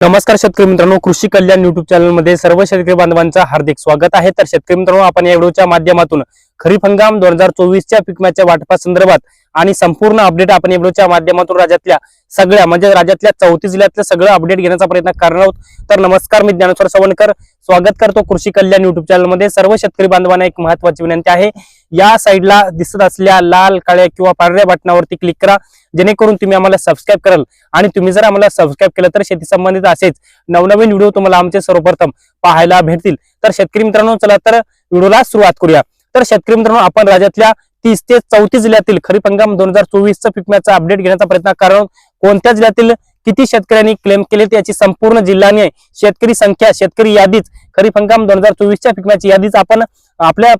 नमस्कार शेतकरी मित्रांनो कृषी कल्याण युट्यूब चॅनलमध्ये सर्व शेतकरी बांधवांचं हार्दिक स्वागत आहे. तर शेतकरी मित्रांनो आपण या व्हिडिओच्या माध्यमातून खरीप हंगाम दोन हजार चोवीसच्या पिकम्याच्या वाटपा संदर्भात आणि संपूर्ण अपडेट आपण या व्हिडिओच्या माध्यमातून राज्यातल्या सगळ्या म्हणजे राज्यातल्या चौतीस जिल्ह्यातलं सगळं अपडेट घेण्याचा प्रयत्न करणार आहोत. तर नमस्कार मी ज्ञानेश्वर सवणकर स्वागत करतो कृषी कल्याण युट्यूब चॅनलमध्ये. सर्व शेतकरी बांधवांना एक महत्वाची विनंती आहे. या साईडला दिसत असलेल्या लाल काळ्या किंवा पांढऱ्या बटनावरती क्लिक करा. जेणेकरून तुम्ही आम्हाला सबस्क्राईब कराल. आणि तुम्ही जर आम्हाला सबस्क्राईब केलं तर शेती संबंधित असेच नवनवीन व्हिडिओ तुम्हाला आमचे सर्वप्रथम पाहायला भेटतील. तर शेतकरी मित्रांनो चला तर व्हिडिओला सुरुवात करूया. तर शेतकरी मित्रांनो आपण राज्यातल्या तीस ते चौतीस जिल्ह्यातील खरीप हंगाम दोन हजार चोवीसचा पिकम्याचा अपडेट घेण्याचा प्रयत्न करणार कोणत्या जिल्ह्यातील किती शेतकऱ्यांनी क्लेम केले याची संपूर्ण जिल्ह्याने शेतकरी संख्या शेतकरी यादीच खरीप हंगाम दोन हजार चोवीसच्या पिकण्याची यादीच आपण आपल्या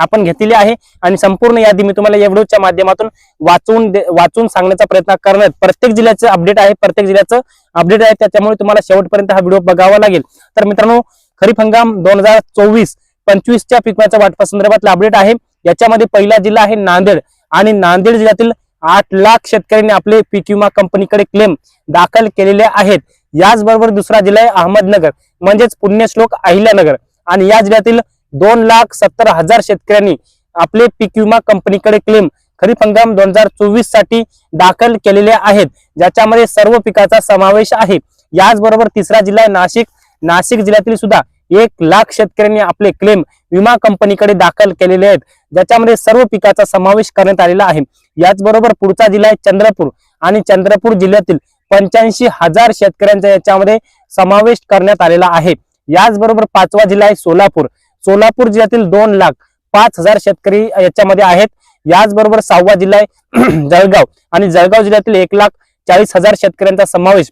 आपण घेतलेली आहे. आणि संपूर्ण यादी मी तुम्हाला या व्हिडिओच्या माध्यमातून वाचून दे- वाचून सांगण्याचा प्रयत्न करणार प्रत्येक जिल्ह्याचं अपडेट आहे प्रत्येक जिल्ह्याचं अपडेट आहे. त्याच्यामुळे तुम्हाला शेवटपर्यंत हा व्हिडिओ बघावा लागेल. तर मित्रांनो खरीप हंगाम दोन हजार चोवीस पंचवीसच्या पिकण्याच्या वाटपा संदर्भातला अपडेट आहे. याच्यामध्ये पहिला जिल्हा आहे नांदेड. आणि नांदेड जिल्ह्यातील आठ लाख शेतकऱ्यांनी आपले पीक विमा कंपनीकडे क्लेम दाखल केलेले आहेत. याचबरोबर दुसरा जिल्हा आहे अहमदनगर म्हणजेच पुण्यश्लोक अहिल्यानगर. आणि या जिल्ह्यातील दोन लाख सत्तर हजार शेतकऱ्यांनी आपले पीक विमा कंपनीकडे क्लेम खरीप हंगाम दोन हजार चोवीससाठी दाखल केलेले आहेत. ज्याच्यामध्ये सर्व पिकाचा समावेश आहे. याचबरोबर तिसरा जिल्हा आहे नाशिक. नाशिक जिल्ह्यातील सुद्धा एक लाख शेतकऱ्यांनी आपले क्लेम विमा कंपनीकडे दाखल केलेले आहेत. ज्याच्यामध्ये सर्व पिकाचा समावेश करण्यात आलेला आहे. याचबरोबर पुढचा जिल्हा आहे चंद्रपूर. आणि चंद्रपूर जिल्ह्यातील पंच्याऐंशी हजार शेतकऱ्यांचा याच्यामध्ये समावेश करण्यात आलेला आहे. याचबरोबर पाचवा जिल्हा आहे सोलापूर. सोलापूर जिल्ह्यातील दोन लाख पाच हजार शेतकरी याच्यामध्ये आहेत. याचबरोबर सहावा जिल्हा आहे जळगाव. आणि जळगाव जिल्ह्यातील एक लाख चाळीस हजार शेतकऱ्यांचा समावेश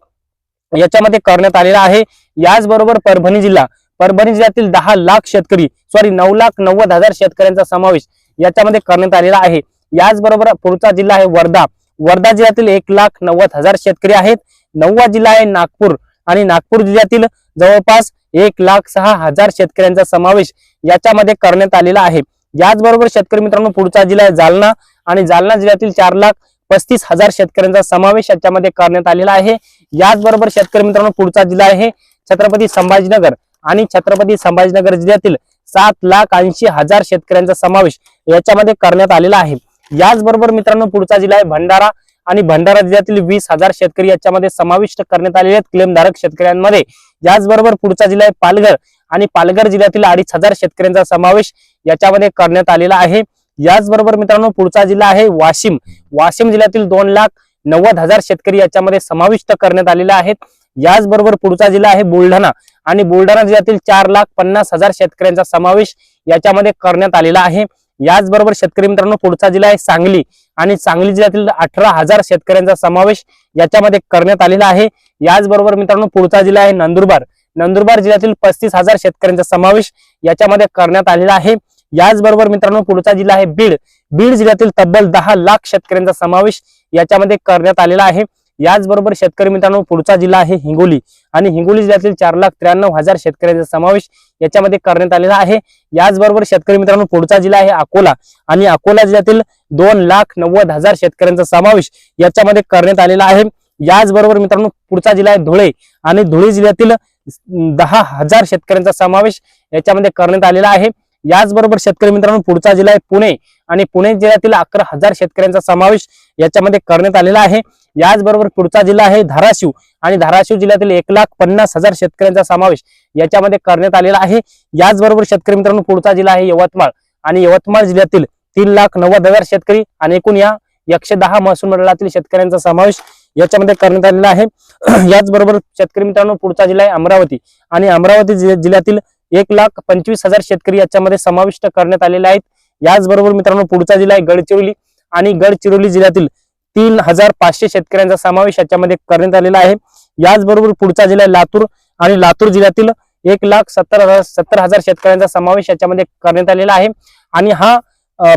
याच्यामध्ये करण्यात आलेला आहे. याचबरोबर परभणी जिल्हा. परभणी जिल्ह्यातील दहा लाख शेतकरी सॉरी नऊ लाख नव्वद हजार शेतकऱ्यांचा समावेश याच्यामध्ये करण्यात आलेला आहे. याचबरोबर पुढचा जिल्हा आहे वर्धा. वर्धा जिल्ह्यातील एक लाख नव्वद हजार शेतकरी आहेत. नववा जिल्हा आहे नागपूर आणि नागपूर जिल्ह्यातील जवळपास एक लाख सहा हजार शेतकऱ्यांचा समावेश याच्यामध्ये करण्यात आलेला आहे. याचबरोबर शेतकरी मित्रांनो पुढचा जिल्हा आहे जालना आणि जालना जिल्ह्यातील चार लाख पस्तीस हजार शेतकऱ्यांचा समावेश याच्यामध्ये करण्यात आलेला आहे. याचबरोबर शेतकरी मित्रांनो पुढचा जिल्हा आहे छत्रपती संभाजीनगर आणि छत्रपती संभाजीनगर जिल्ह्यातील सात लाख ऐंशी हजार शेतकऱ्यांचा समावेश याच्यामध्ये करण्यात आलेला आहे. याचबरोबर मित्रांनो पुढचा जिल्हा आहे भंडारा आणि भंडारा जिल्ह्यातील वीस हजार शेतकरी याच्यामध्ये समाविष्ट करण्यात आलेले आहेत. क्लेमधारक शेतकऱ्यांमध्ये याचबरोबर पुढचा जिल्हा आहे पालघर आणि पालघर जिल्ह्यातील अडीच हजार शेतकऱ्यांचा समावेश याच्यामध्ये करण्यात आलेला आहे. याचबरोबर मित्रांनो पुढचा जिल्हा आहे वाशिम. वाशिम जिल्ह्यातील दोन लाख नव्वद हजार शेतकरी याच्यामध्ये समाविष्ट करण्यात आलेले आहेत. याचबरोबर पुढचा जिल्हा आहे बुलढाणा आणि बुलढाणा जिल्ह्यातील चार लाख पन्नास हजार शेतकऱ्यांचा समावेश याच्यामध्ये करण्यात आलेला आहे. याचबरोबर शेतकरी मित्रांनो पुढचा जिल्हा आहे सांगली. आणि सांगली जिल्ह्यातील अठरा हजार शेतकऱ्यांचा समावेश याच्यामध्ये करण्यात आलेला आहे. याचबरोबर मित्रांनो पुढचा जिल्हा आहे नंदुरबार. नंदुरबार जिल्ह्यातील पस्तीस हजार शेतकऱ्यांचा समावेश याच्यामध्ये करण्यात आलेला आहे. याचबरोबर मित्रांनो पुढचा जिल्हा आहे बीड. बीड जिल्ह्यातील तब्बल दहा लाख शेतकऱ्यांचा समावेश याच्यामध्ये करण्यात आलेला आहे. याचबरोबर शेतकरी मित्रांनो पुढचा जिल्हा आहे हिंगोली. आणि हिंगोली जिल्ह्यातील चार लाख त्र्याण्णव हजार शेतकऱ्यांचा समावेश याच्यामध्ये करण्यात आलेला आहे. याचबरोबर शेतकरी मित्रांनो पुढचा जिल्हा आहे अकोला. आणि अकोला जिल्ह्यातील दोन लाख नव्वद हजार शेतकऱ्यांचा समावेश याच्यामध्ये करण्यात आलेला आहे. याचबरोबर मित्रांनो पुढचा जिल्हा आहे धुळे. आणि धुळे जिल्ह्यातील दहा हजार शेतकऱ्यांचा समावेश याच्यामध्ये करण्यात आलेला आहे. याचबरोबर शेतकरी मित्रांनो पुढचा जिल्हा आहे पुणे. आणि पुणे जिल्ह्यातील अकरा हजार शेतकऱ्यांचा समावेश याच्यामध्ये करण्यात आलेला आहे. याचबरोबर पुढचा जिल्हा आहे धाराशिव आणि धाराशिव जिल्ह्यातील एक लाख पन्नास हजार शेतकऱ्यांचा समावेश याच्यामध्ये करण्यात आलेला आहे. याचबरोबर शेतकरी मित्रांनो पुढचा जिल्हा आहे यवतमाळ आणि यवतमाळ जिल्ह्यातील तीन लाख नव्वद हजार शेतकरी आणि एकूण या एकशे दहा महसूल मंडळातील शेतकऱ्यांचा समावेश याच्यामध्ये करण्यात आलेला आहे. याचबरोबर शेतकरी मित्रांनो पुढचा जिल्हा आहे अमरावती आणि अमरावती जिल्ह्यातील एक लाख पंचवीस हजार शेतकरी याच्यामध्ये समाविष्ट करण्यात आलेले आहेत. याचबरोबर मित्रांनो पुढचा जिल्हा आहे गडचिरोली आणि गडचिरोली जिल्ह्यातील तीन हजार पाचशे शेतकऱ्यांचा समावेश याच्यामध्ये करण्यात आलेला आहे. याचबरोबर पुढचा जिल्हा लातूर आणि लातूर जिल्ह्यातील एक लाख सत्तर हजार सत्तर हजार शेतकऱ्यांचा समावेश याच्यामध्ये करण्यात आलेला आहे. आणि हा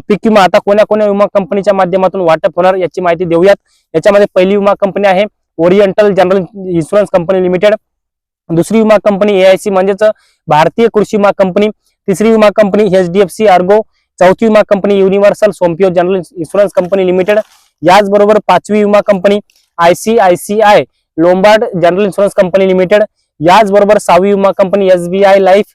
पीक विमा आता कोण्या कोण्या विमा कंपनीच्या माध्यमातून वाटप होणार याची माहिती देऊयात. याच्यामध्ये पहिली विमा कंपनी आहे Oriental General Insurance Company Limited. दुसरी विमा कंपनी एआयसी म्हणजेच भारतीय कृषी विमा कंपनी. तिसरी विमा company H D F C Ergo चौथी विमा company Universal Sompo General Insurance Company Limited याचबरोबर पाचवी विमा company ICICI Lombard General Insurance Company Limited याचबरोबर सहावी विमा company S B I Life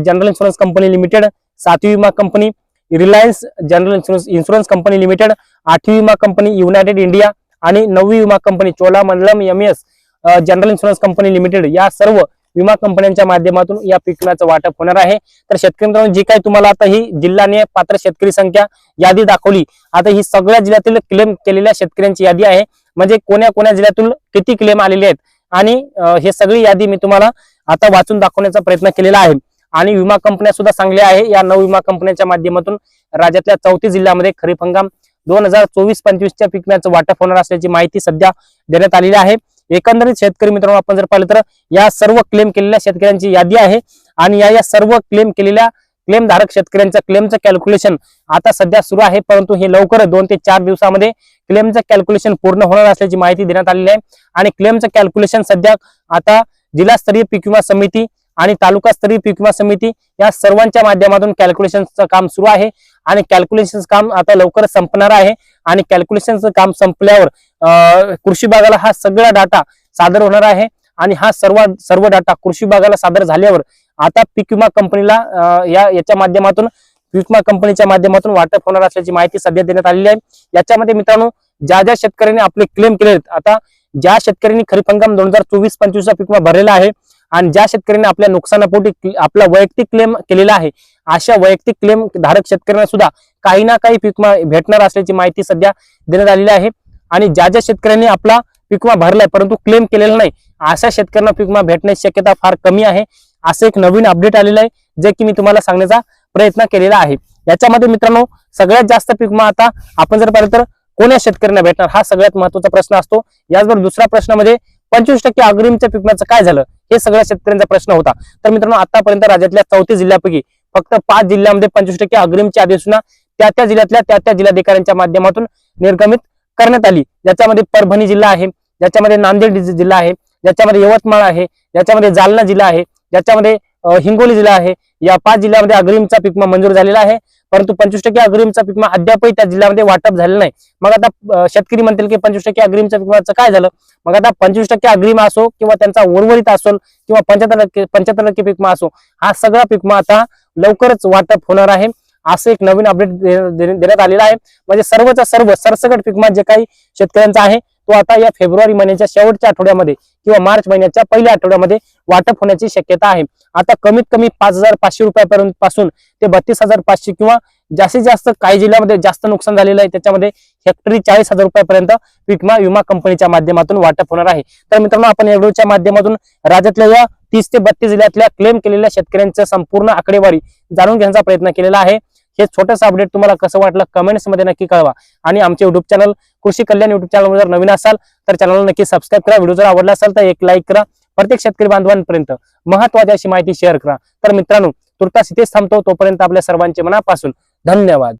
General Insurance Company Limited सातवी विमा company Reliance General Insurance Insurance Company Limited आठवी विमा कंपनी युनायटेड इंडिया आणि नववी विमा company Cholamandalam M S General Insurance Company Limited या सर्व विमा कंपन्यांच्या माध्यमातून या पीक विम्याचं वाटप होणार आहे. तर शेतकरी मित्रांनो जी काही तुम्हाला आता ही जिल्ह्याने पात्र शेतकरी संख्या यादी दाखवली आता ही सगळ्या जिल्ह्यातील क्लेम केलेल्या शेतकऱ्यांची यादी आहे. म्हणजे कोण्या कोण्या जिल्ह्यातून किती क्लेम आलेले आहेत? आणि हे सगळी यादी मी तुम्हाला आता वाचून दाखवण्याचा प्रयत्न केलेला आहे. आणि विमा कंपन्या सुद्धा चांगल्या आहे. या नऊ विमा कंपन्यांच्या माध्यमातून राज्यातल्या चौतीस जिल्ह्यामध्ये खरीप हंगाम दोन हजार चोवीस पंचवीसच्या पीक वाटप होणार असल्याची माहिती सध्या देण्यात आलेली आहे. एकंदरीत शेतकरी मित्रांनो आपण जर पाहिलं तर या सर्व क्लेम केलेल्या शेतकऱ्यांची यादी आहे. आणि या या सर्व क्लेम केलेल्या क्लेम धारक शेतकऱ्यांचं क्लेमचं कॅल्क्युलेशन आता सध्या सुरू आहे. परंतु हे लवकर दोन ते चार दिवसामध्ये क्लेमचं कॅल्क्युलेशन पूर्ण होणार असल्याची माहिती देण्यात आलेली आहे. आणि क्लेमचं कॅल्क्युलेशन सध्या आता जिल्हास्तरीय पीक विमा समिती आणि तालुकास्तरीय पीक विमा समिती या सर्वांच्या माध्यमातून कॅल्क्युलेशनचं काम सुरू आहे. आणि कॅल्क्युलेशन काम आता लवकरच संपणार आहे. आणि कॅल्क्युलेशनचं काम संपल्यावर अं, कृषी विभागाला हा सगळा डाटा सादर होणार आहे. आणि हा सर्व सर्व डाटा कृषी विभागाला सादर झाल्यावर आता पीक विमा कंपनीला या याच्या माध्यमातून पीक विमा कंपनीच्या माध्यमातून वाटप होणार असल्याची माहिती सध्या देण्यात आलेली आहे. याच्यामध्ये मित्रांनो ज्या ज्या शेतकऱ्यांनी आपले क्लेम केले आहेत आता ज्या शेतकऱ्यांनी खरीप हंगाम दोन हजार चोवीस पंचवीसचा पीक विमा भरलेला आहे आणि ज्या शेतकऱ्यांनी आपल्या नुकसानापोटी आपला वैयक्तिक क्लेम केलेला आहे अशा वैयक्तिक क्लेम धारक शेतकऱ्यांना सुद्धा काही ना काही पीक भेटणार असल्याची माहिती सध्या देण्यात आलेली आहे. आणि ज्या ज्या शेतकऱ्यांनी आपला पिकमा भरलाय परंतु क्लेम केलेला नाही अशा शेतकऱ्यांना पिकमा भेटण्याची शक्यता फार कमी आहे. असं एक नवीन अपडेट आलेलं आहे जे की मी तुम्हाला सांगण्याचा प्रयत्न केलेला आहे. याच्यामध्ये मित्रांनो सगळ्यात जास्त पिकमा आता आपण जर पाहिलं तर कोण्या शेतकऱ्यांना भेटणार? हा सगळ्यात महत्त्वाचा प्रश्न असतो. याचबरोबर दुसरा प्रश्न म्हणजे पंचवीस टक्के अग्रिमच्या पीक काय झालं? हे सगळ्या शेतकऱ्यांचा प्रश्न होता. तर मित्रांनो आतापर्यंत राज्यातल्या चौथी जिल्ह्यापैकी फक्त पाच जिल्ह्यामध्ये पंचवीस टक्के अग्रिमची अधिसूचना त्या त्या जिल्ह्यातल्या त्या त्या जिल्हाधिकाऱ्यांच्या माध्यमातून निर्गमित करण्यात आली. ज्याच्यामध्ये परभणी जिल्हा आहे ज्याच्यामध्ये नांदेड जिल्हा आहे ज्याच्यामध्ये यवतमाळ आहे ज्याच्यामध्ये जालना जिल्हा आहे ज्याच्यामध्ये हिंगोली जिल्हा आहे. या पाच जिल्ह्यामध्ये अग्रिमचा पीक मंजूर झालेला आहे. परंतु पंचवीस टक्के अग्रिमचा पीक अद्यापही त्या जिल्ह्यामध्ये वाटप झालेला नाही. मग आता शेतकरी म्हणतील की पंचवीस टक्के अग्रिमचा पिकमाचं काय झालं? मग आता पंचवीस टक्के अग्रिम असो किंवा त्यांचा उर्वरित असो किंवा पंच्याहत्तर टक्के पंच्याहत्तर टक्के पिकमा असो हा सगळा पीक आता लवकरच वाटप होणार आहे. असं एक नवीन अपडेट देण्यात आलेलं आहे. म्हणजे सर्वचा सर्व सरसकट पिकमा जे काही शेतकऱ्यांचा आहे तो आता या फेब्रुवारी महिन्याच्या शेवटच्या आठवड्यामध्ये किंवा मार्च महिन्याच्या पहिल्या आठवड्यामध्ये वाटप होण्याची शक्यता आहे. आता कमीत कमी पाच हजार पाचशे रुपयापर्यंत पासून ते बत्तीस हजार पाचशे किंवा जास्तीत जास्त काही जिल्ह्यामध्ये जास्त नुकसान झालेलं आहे. त्याच्यामध्ये हेक्टरी चाळीस हजार रुपयापर्यंत विमा विमा कंपनीच्या माध्यमातून वाटप होणार आहे. तर मित्रांनो आपण एवढच्या माध्यमातून राज्यातल्या या तीस ते बत्तीस जिल्ह्यातल्या क्लेम केलेल्या शेतकऱ्यांचं संपूर्ण आकडेवारी जाणून घेण्याचा प्रयत्न केलेला आहे. हे छोटंसं अपडेट तुम्हाला कसं वाटलं कमेंट्समध्ये नक्की कळवा. आणि आमचे युट्यूब चॅनल कृषी कल्याण युट्यूब चॅनल जर नवीन असाल तर चॅनलला नक्की सबस्क्राईब करा. व्हिडिओ जर आवडला असेल तर एक लाईक करा. प्रत्येक शेतकरी बांधवांपर्यंत महत्वाची अशी माहिती शेअर करा. तर मित्रांनो तुर्तास इथेच थांबतो. तोपर्यंत आपल्या सर्वांचे मनापासून धन्यवाद.